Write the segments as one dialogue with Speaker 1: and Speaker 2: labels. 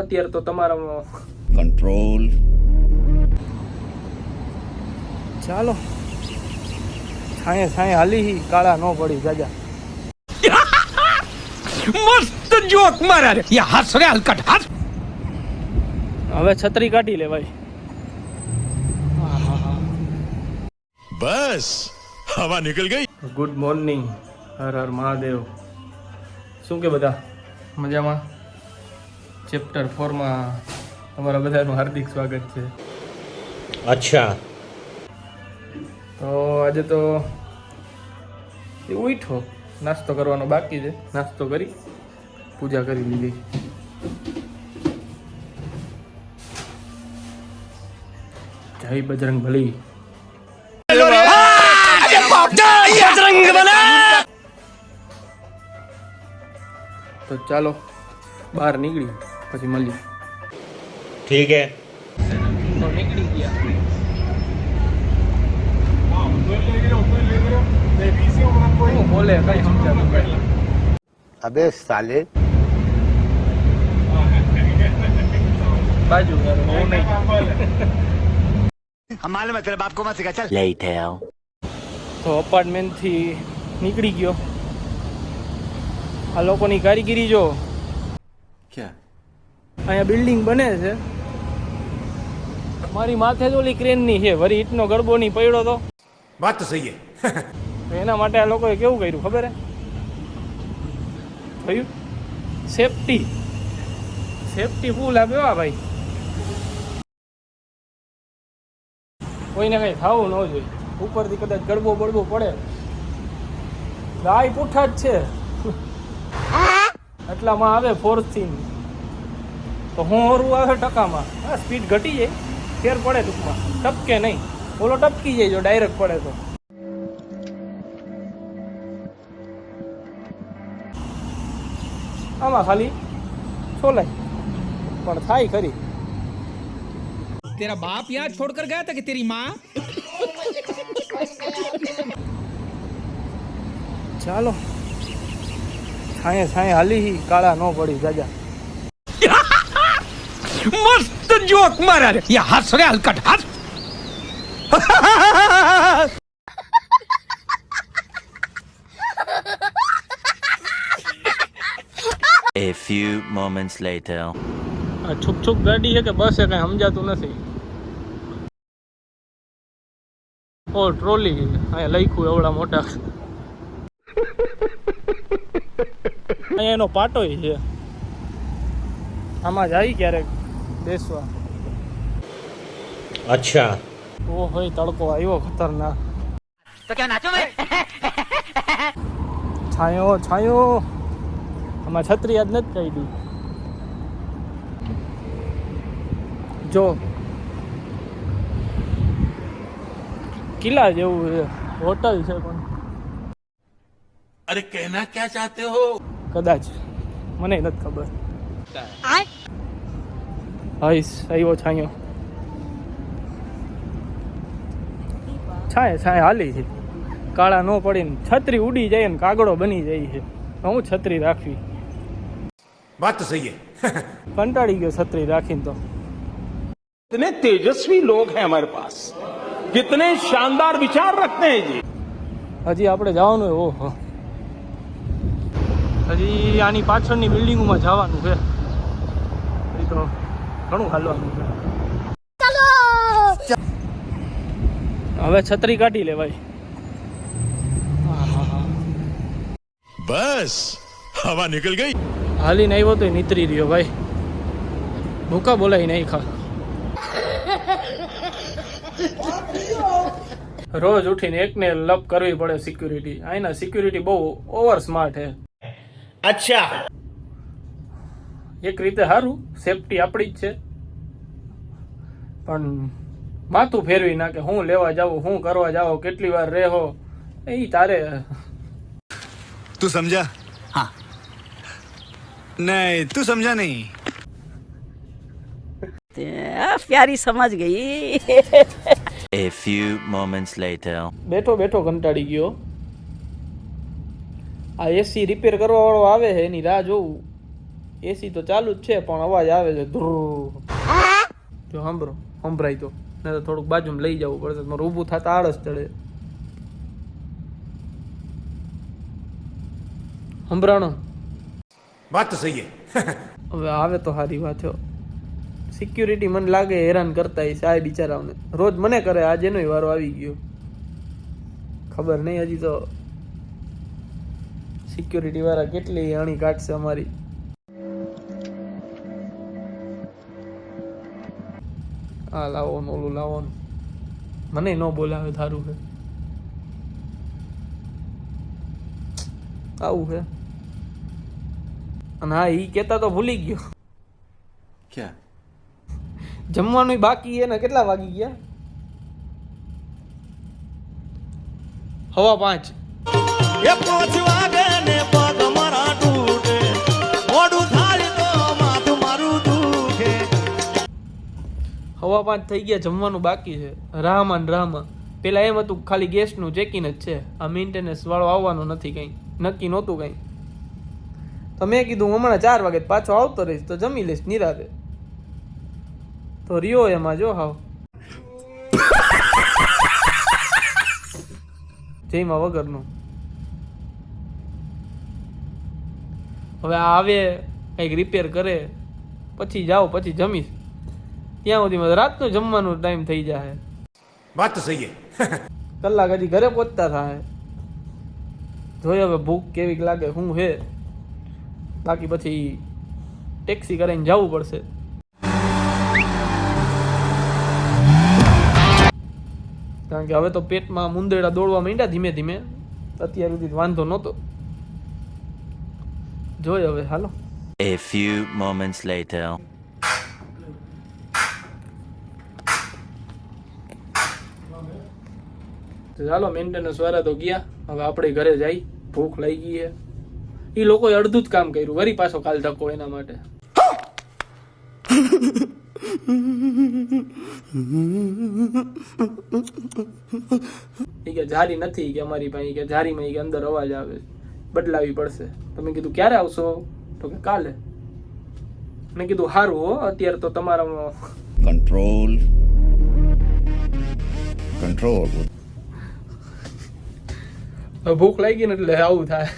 Speaker 1: અત્યારે તો તમારામાં
Speaker 2: કંટ્રોલ
Speaker 1: ચાલો. છાંયે છાંયે હાલી કાળા ન પડી જાજા.
Speaker 3: મસ્ત જોક મારા રે. યા હસ રે હલકટ હસ
Speaker 1: હવે છત્રી કાઢી લે ભાઈ
Speaker 2: બસ હવા નીકળ ગઈ.
Speaker 1: ગુડ મોર્નિંગ હર હર મહાદેવ. શું કે બધા? મજામાં? ચેપ્ટર ફોરમાં તમારા બધાનું હાર્દિક સ્વાગત છે.
Speaker 3: અચ્છા.
Speaker 1: તો આજે તો એ ઉઠો. નાસ્તો કરવાનો બાકી છે. નાસ્તો કરી પૂજા કરી લીધી. જય બજરંગ ભલી. તો ચાલો બહાર નીકળી. પછી મળીએ. ઠીક હે. બોલે કઈ સમજાતું
Speaker 4: અબે સાલે.
Speaker 1: બાજુ હું નહીં
Speaker 4: હમારે મેં બાપ કો મત સિખા ચલ
Speaker 1: તો અપાર્ટમેન્ટથી નીકળી ગયો. આ લોકોની કારીગીરી જો અહીંયા બિલ્ડિંગ બને છે. મારી માથે જ ઓલી ક્રેનની છે. વરી ઈટનો ગરબો નહીં પડ્યો તો.
Speaker 2: વાત
Speaker 1: સહી એના માટે આ લોકોએ કેવું કર્યું ખબર હે? થયું? સેફટી સેફટી ફૂલ આપ્યો આ ભાઈ. કોઈને કંઈ થવું ન જોઈએ. ઉપરથી કદાચ ગડબો બળબો પડે. ગાય પૂઠા જ છે. એટલામાં આવે ફોર્સિંગ તો હું હોરું આવે ટકામાં. આ સ્પીડ ઘટી જાય. ફેર પડે ટૂંકમાં. ટપકે નહીં. ઓલો ટપકી જાય જો ડાયરેક્ટ પડે તો. આમાં ખાલી છોલાય. પણ થાય ખરી.
Speaker 3: તેરા બાપ યાદ છોડકર ગયા હતા કે તેરી માં?
Speaker 1: ચાલો. છાંયે છાંયે હાલી કાળા ન પડી જાજા.
Speaker 3: મસ્ત જોક મારા યા હસ રે હલકટ હસ
Speaker 5: A few moments later.
Speaker 1: છુક છુક ગાડી છે કે બસ છે કઈ સમજાતું નથી. ઓ ટ્રોલી. અહીંયા લખ્યું એવડા મોટા. અહીંયા એનો પાટોય છે. આમાં જાય ક્યારેક. બેસવા.
Speaker 3: અચ્છા.
Speaker 1: ઓ હોય તડકો આવ્યો ખતરનાક.
Speaker 6: તો ક્યાં નાચો મેં
Speaker 1: છાયો છાયો. આમાં છત્રી યાદ નથી કહી દી જો. કિલ્લા જેવું હોટલ છે પણ.
Speaker 2: અરે કહેના ક્યાં ચાહતે હો?
Speaker 1: કદાચ. મને નથી ખબર. હઈશ આવ્યો છાંયો છાંય છાંય હાલી છે કાળા ન પડીને છત્રી ઉડી જાય ને કાગડો બની જાય છે હું છત્રી રાખવી
Speaker 2: बात तो सही है
Speaker 1: કંટાળી ગયો છત્રી રાખીને તો
Speaker 7: कितने तेजस्वी लोग हैं हमारे पास कितने शानदार विचार रखते हैं जी
Speaker 1: હજી આપણે જવાનું હોય ઓહો હજી આની પાછળની બિલ્ડિંગોમાં જવાનું છે હજી તો ઘણું હાલવાનું હવે છત્રી કાઢી લે ભાઈ.
Speaker 2: બસ હવા નીકળ ગઈ.
Speaker 1: હાલી નહીં આવ્યો તો નીતરી રહ્યો ભાઈ. ભૂકા બોલાય નહીં ખા. રોજ ઉઠીને એકને લપ કરવી પડે સિક્યુરિટી અહીંના સિક્યુરિટી બહુ ઓવર સ્માર્ટ હે.
Speaker 3: અચ્છા.
Speaker 1: એક રીતે સારું સેફટી આપણી જ છે. પણ માથું ફેરવી નાખે. હું લેવા જાવ હું કરવા જાવ કેટલી વાર રહેવો એ તારે.
Speaker 4: તું સમજા? હા. નહીં તું સમજા નહીં.
Speaker 6: પ્યારી સમજ ગઈ.
Speaker 5: A few moments later.
Speaker 1: બેઠો બેઠો કંટાળી ગયો. આ એસી રિપેર કરવા વાળો આવે છે એની રાહ જોઉં. એસી તો ચાલુ જ છે પણ અવાજ આવે છે ધ્રુર જો સાંભળો સંભળાય તો. નહીં તો થોડુંક બાજુમાં લઈ જવું પડશે. તમારે ઊભું થતા આળસ ચડે. સંભળાણો.
Speaker 2: વાત તો સહી
Speaker 1: હવે આવે તો સારી વાત છે સિક્યુરિટી મને લાગે હેરાન કરતા હશે આ બિચારાઓને. રોજ મને કરે આજે નો વારો આવી ગયો. ખબર નહીં હજી તો. સિક્યુરિટી વાળા કેટલી અણી કાઢશે અમારી. આ લાવો ને ઓલું લાવો ને. મને ન બોલાવે થારું છે આવું છે અને હા એ કેતા તો ભૂલી ગયો.
Speaker 2: ક્યાં?
Speaker 1: જમવાનું બાકી એને કેટલા વાગી ગયા? હવા પાંચ. હવા પાંચ થઈ ગયા, જમવાનું બાકી છે. રાહમાં રામા. પેલા એમ હતું ખાલી ગેસનું ચેકિંગ જ છે. આ મેન્ટેનન્સ વાળો આવવાનો નથી કંઈ. નક્કી નહોતું કંઈ. તો મેં કીધું હમણાં ચાર વાગે પાછો આવતો રહીશ, તો જમી લઈશ નિરાતે. તો રહ્યો એમાં જો હાવ. જેમાં વગરનું. હવે આવે, કંઈક રિપેર કરે. પછી જાઓ, પછી જમીશ. ત્યાં સુધી રાતનું જમવાનું ટાઈમ થઈ જાય
Speaker 2: વાત તો સહી
Speaker 1: કલાક હજી ઘરે પહોંચતા થાય જોઈએ હવે ભૂખ કેવી લાગે શું હે? બાકી પછી ટેક્સી કરીને જવું પડશે. કારણ કે હવે તો પેટમાં મુંદેડા દોડવા માંડ્યા ધીમે ધીમે. અત્યાર સુધી વાંધો નહોતો. જોયો હવે હાલો.
Speaker 5: A few moments later.
Speaker 1: તો ચાલો મેન્ટેનન્સ વાળા તો ગયા. હવે આપણે ઘરે જઈ. ભૂખ લઈ ગઈ છે. એ લોકોએ અડધું જ કામ કર્યું. વરી પાછો કાલ ધક્કો એના માટે. કે જારી નથી કે અમારી પાસે કે જારીમાં કે અંદર અવાજ આવે બદલાવી પડશે. તમે કીધું, ક્યારે આવશો? તો કે, કાલે. મેં કીધું સારું હો, અત્યારે તો તમારામાં
Speaker 8: કંટ્રોલ
Speaker 1: હવે ભૂખ લાગી ને એટલે આવું થાય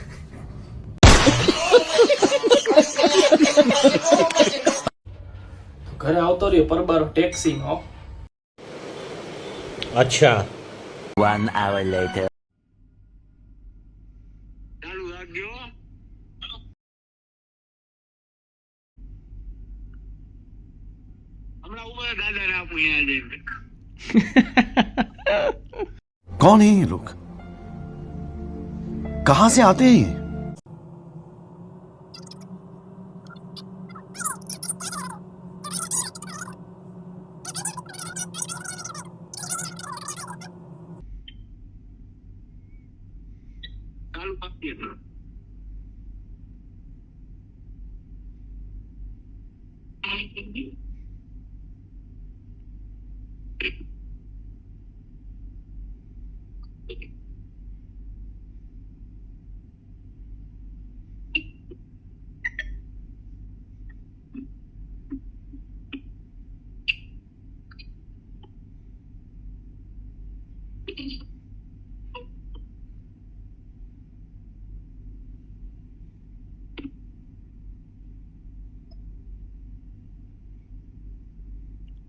Speaker 1: ઘરે આવતો રહ્યો પરબારો ટેક્સી નો
Speaker 5: One hour later.
Speaker 4: कौन है ये लोग कहां से आते हैं ये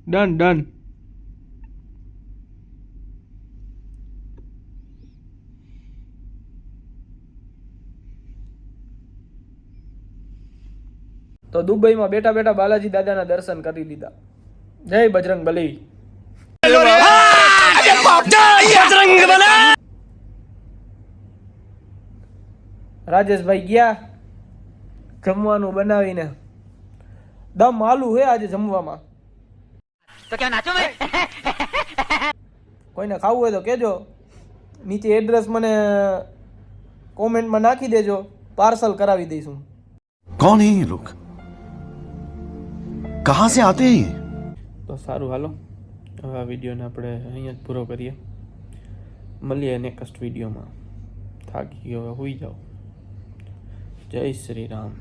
Speaker 1: ડન ડન તો દુબઈમાં બેઠા બેઠા બાલાજી દાદાના દર્શન કરી લીધા. જય બજરંગ બલી. રાજેશભાઈ ગયા જમવાનું બનાવીને. દમ આલુ હે આજે જમવામાં.
Speaker 6: તો ક્યાં નાચો
Speaker 1: કોઈને ખાવું હોય તો કેજો નીચે એડ્રેસ મને કોમેન્ટમાં નાખી દેજો. પાર્સલ કરાવી દઈશું.
Speaker 4: કોણ હે લોક કહા સે આતે
Speaker 1: તો સારું હાલો હવે આ વિડીયોને આપણે અહીંયા જ પૂરો કરીએ. મળીએ નેક્સ્ટ વિડીયોમાં. થાકી ગયો, હવે હોઈ જાઓ. જય શ્રી રામ.